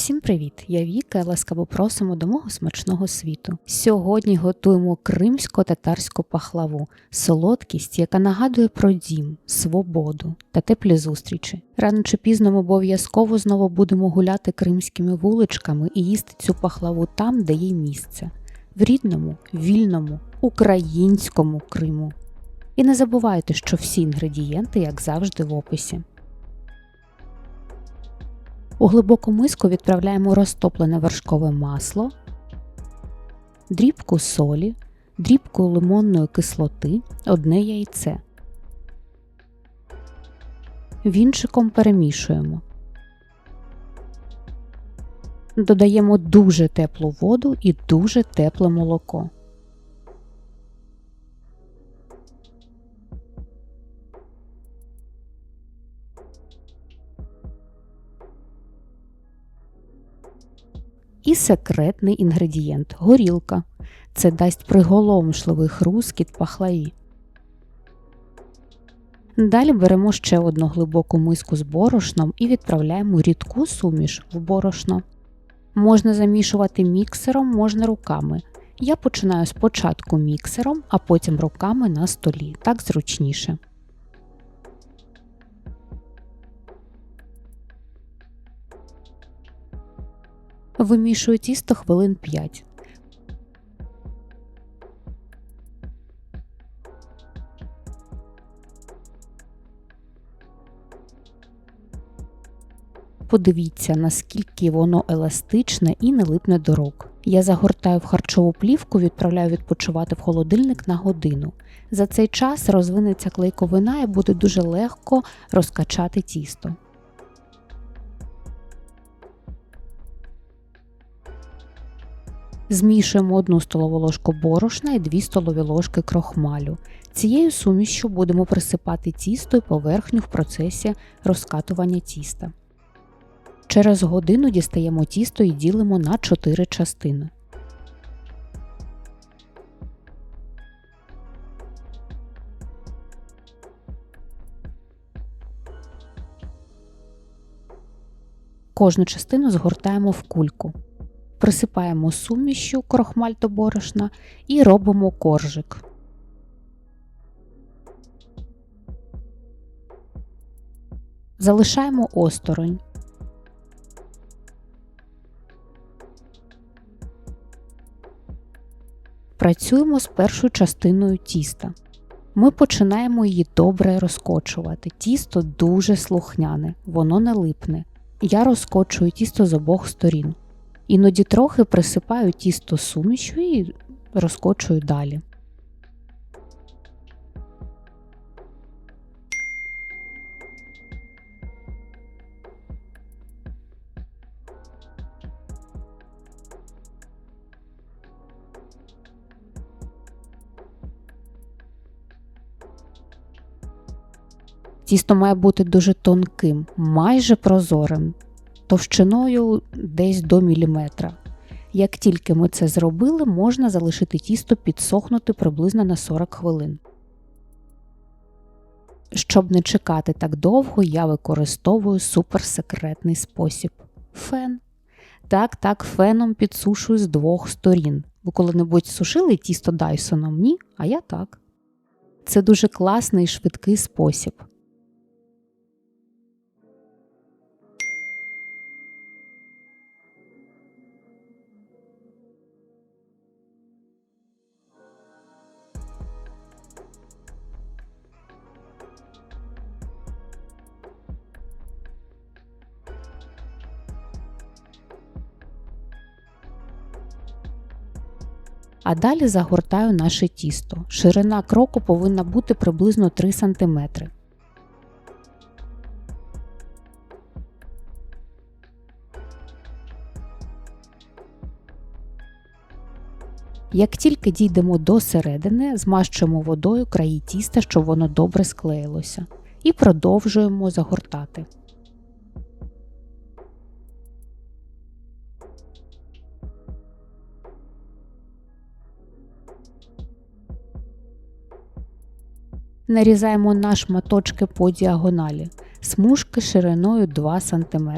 Всім привіт! Я Віка ласкаво просимо до мого смачного світу. Сьогодні готуємо кримсько-татарську пахлаву, солодкість, яка нагадує про дім, свободу та теплі зустрічі. Рано чи пізно ми обов'язково знову будемо гуляти кримськими вуличками і їсти цю пахлаву там, де їй місце в рідному, вільному, українському Криму. І не забувайте, що всі інгредієнти, як завжди, в описі. У глибоку миску відправляємо розтоплене вершкове масло, дрібку солі, дрібку лимонної кислоти, одне яйце. Вінчиком перемішуємо. Додаємо дуже теплу воду і дуже тепле молоко. І секретний інгредієнт горілка. Це дасть приголомшливий хрускіт пахлаві. Далі беремо ще одну глибоку миску з борошном і відправляємо рідку суміш в борошно. Можна замішувати міксером, можна руками. Я починаю спочатку міксером, а потім руками на столі. Так зручніше. Вимішую тісто хвилин 5. Подивіться, наскільки воно еластичне і не липне до рук. Я загортаю в харчову плівку, відправляю відпочивати в холодильник на годину. За цей час розвинеться клейковина і буде дуже легко розкачати тісто. Змішуємо 1 столову ложку борошна і 2 столові ложки крохмалю. Цією сумішю будемо присипати тісто і поверхню в процесі розкатування тіста. Через годину дістаємо тісто і ділимо на 4 частини. Кожну частину згортаємо в кульку. Присипаємо сумішю крохмаль до борошна і робимо коржик. Залишаємо осторонь. Працюємо з першою частиною тіста. Ми починаємо її добре розкочувати. Тісто дуже слухняне, воно не липне. Я розкочую тісто з обох сторін. Іноді трохи присипаю тісто сумішю і розкочую далі. Тісто має бути дуже тонким, майже прозорим, товщиною десь до міліметра. Як тільки ми це зробили, можна залишити тісто підсохнути приблизно на 40 хвилин. Щоб не чекати так довго, я використовую суперсекретний спосіб фен. Так, так, феном підсушую з двох сторін. Ви коли-небудь сушили тісто Дайсоном? Ні, а я так. Це дуже класний і швидкий спосіб. А далі загортаю наше тісто. Ширина кроку повинна бути приблизно 3 см. Як тільки дійдемо до середини, змащуємо водою краї тіста, щоб воно добре склеїлося, і продовжуємо загортати. нарізаємо на шматочки по діагоналі, смужки шириною 2 см.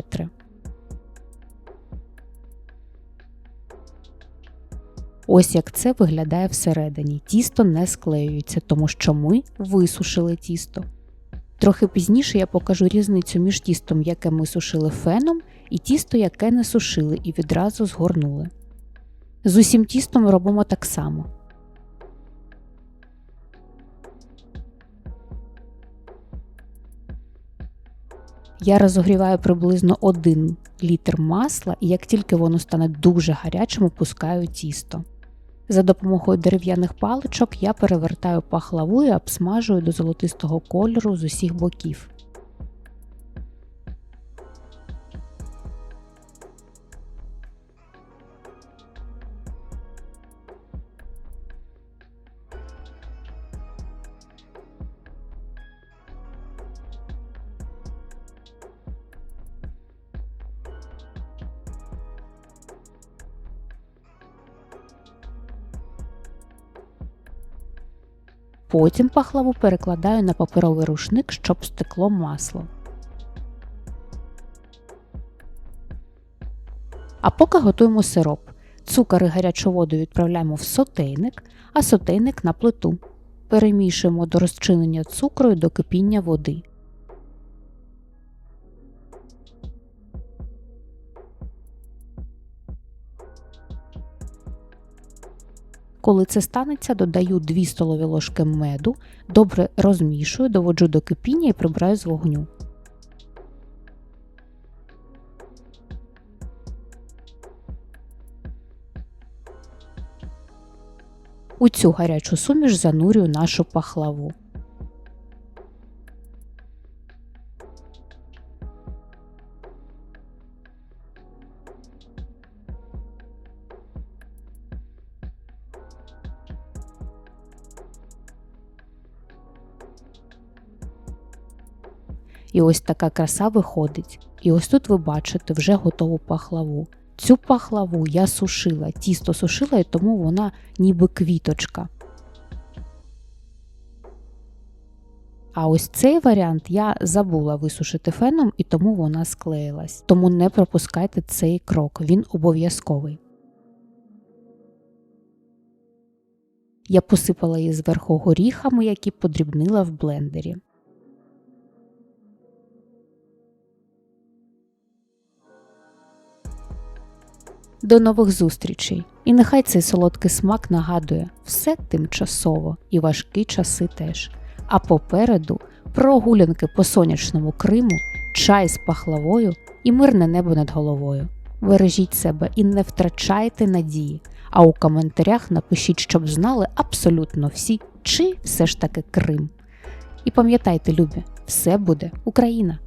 Ось як це виглядає всередині. Тісто не склеюється, тому що ми висушили тісто. Трохи пізніше я покажу різницю між тістом, яке ми сушили феном, і тісто, яке не сушили і відразу згорнули. З усім тістом робимо так само. Я розогріваю приблизно 1 літр масла, і як тільки воно стане дуже гарячим, опускаю тісто. За допомогою дерев'яних паличок я перевертаю пахлаву і обсмажую до золотистого кольору з усіх боків. Потім пахлаву перекладаю на паперовий рушник, щоб стекло масло. А поки готуємо сироп. Цукор і гарячу воду відправляємо в сотейник, а сотейник на плиту. Перемішуємо до розчинення цукру і до кипіння води. Коли це станеться, додаю 2 столові ложки меду, добре розмішую, доводжу до кипіння і прибираю з вогню. У цю гарячу суміш занурюю нашу пахлаву. І ось така краса виходить. І ось тут ви бачите вже готову пахлаву. Цю пахлаву я сушила, тісто сушила, і тому вона ніби квіточка. А ось цей варіант я забула висушити феном, і тому вона склеїлась. Тому не пропускайте цей крок, він обов'язковий. Я посипала її зверху горіхами, які подрібнила в блендері. До нових зустрічей! І нехай цей солодкий смак нагадує все тимчасово і важкі часи теж. А попереду прогулянки по сонячному Криму, чай з пахлавою і мирне небо над головою. Бережіть себе і не втрачайте надії. А у коментарях напишіть, щоб знали абсолютно всі, чи все ж таки Крим. І пам'ятайте, любі, все буде Україна!